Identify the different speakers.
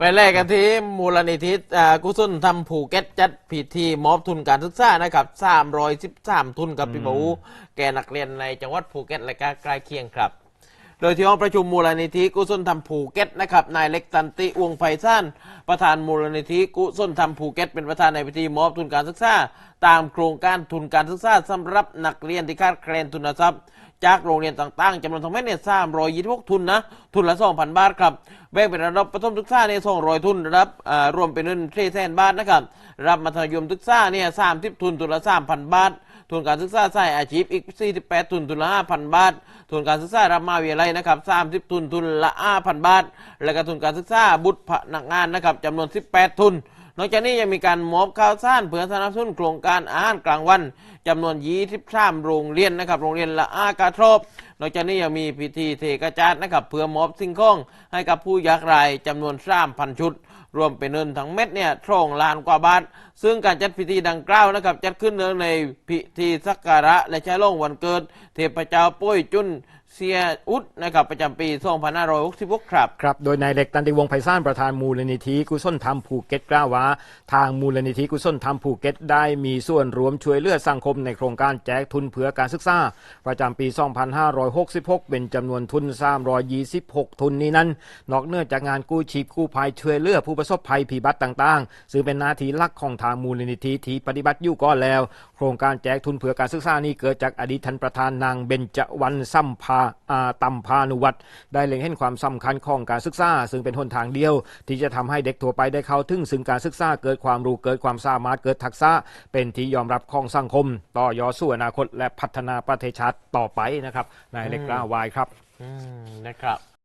Speaker 1: ไปแรกกันที่มูลนิธิอ่ากุศลทำภูเก็ตจัดพิธีมอบทุนการศึกษานะครับ313ทุนกับพี่บูแก่นักเรียนในจังหวัดภูเก็ตและก็ใกล้เคียงครับ โดยที่ห้องประชุมมูลนิธิกุศลธรรมภูเก็ตนะครับนายเล็กตันติวงศ์ไพศาลประธานมูลนิธิกุศลธรรมภูเก็ตเป็นประธานในพิธีมอบทุนการศึกษา ตามโครงการทุนการศึกษาสำหรับนักเรียนที่ขาดแคลนทุนทรัพย์จากโรงเรียนต่างๆจำนวนทั้งหมดเนี่ย326ทุนนะ ทุนละ2,000บาทครับ แบ่งเป็นระดับประถมศึกษาเนี่ย200ทุนระดับรวมเป็นเงิน4แสนบาทนะครับ รับมัธยมศึกษาเนี่ย30ทุนทุนละ3,000บาททุนการศึกษาสายอาชีพอีก 48 ทุนทุนละ 5,000 บาท ทุนการศึกษารับมาวิทยาลัยนะครับ 30 ทุนทุนละ 5,000 บาท และก็ทุนการศึกษาบุตรพนักงานนะครับจำนวน 18 ทุน นอกจากนี้ยังมีการมอบข้าวสารเพื่อสนับสนุนโครงการอาหารกลางวันจำนวน 23 โรงเรียนนะครับ โรงเรียนละอากาทรบนอกจากนี้ยังมีพิธีเทกระจาดนะครับเพื่อมอบสิ่งของให้กับผู้ยากไร้จำนวน3,000 ชุด รวมเป็นเงินทั้งเม็ดเนี่ยทรงล้านกว่าบาท ซึ่งการจัดพิธีดังกล่าวนะครับ จัดขึ้นเนื่องในพิธีสักการะและใช้ลองวันเกิด เทพเจ้าปุ้ยจุน เซียอุดนะครับประจำปี2566ครับ
Speaker 2: ครับ โดยนายเล็กตันติวงศ์ไพศาลประธานมูลนิธิกุศลธรรมภูเก็ตกล่าวว่า ทางมูลนิธิกุศลธรรมภูเก็ตได้มีส่วนร่วมช่วยเหลือสังคมในโครงการแจกทุนเพื่อการศึกษา ประจำปี 2566 เป็นจำนวนทุน 326 ทุนนี้นั้น นอกเหนือจากงานกู้ชีพกู้ภัยช่วยเหลือผู้ประสบภัยพิบัติต่างๆ ซึ่งเป็นหน้าที่หลักของทางมูลนิธิที่ปฏิบัติอยู่ก่อนแล้ว โครงการแจกทุนเพื่อการศึกษานี้เกิดจากอดีตท่านประธานนางเบญจวรรณสัมภาอาตัมพานุวัตรได้เล็งเห็นความสำคัญของการศึกษา ซึ่งเป็นหนทางเดียว ที่จะทำให้เด็กทั่วไปได้เข้าถึงซึ่งการศึกษาเกิดความรู้เกิดความสามารถเกิดทักษะ เป็นที่ยอมรับของสังคม ต่อยอสู่อนาคตและพัฒนาประเทศชาติต่อไปนะครับนายเล็กกล้าวายครับ
Speaker 1: อืมนะครับ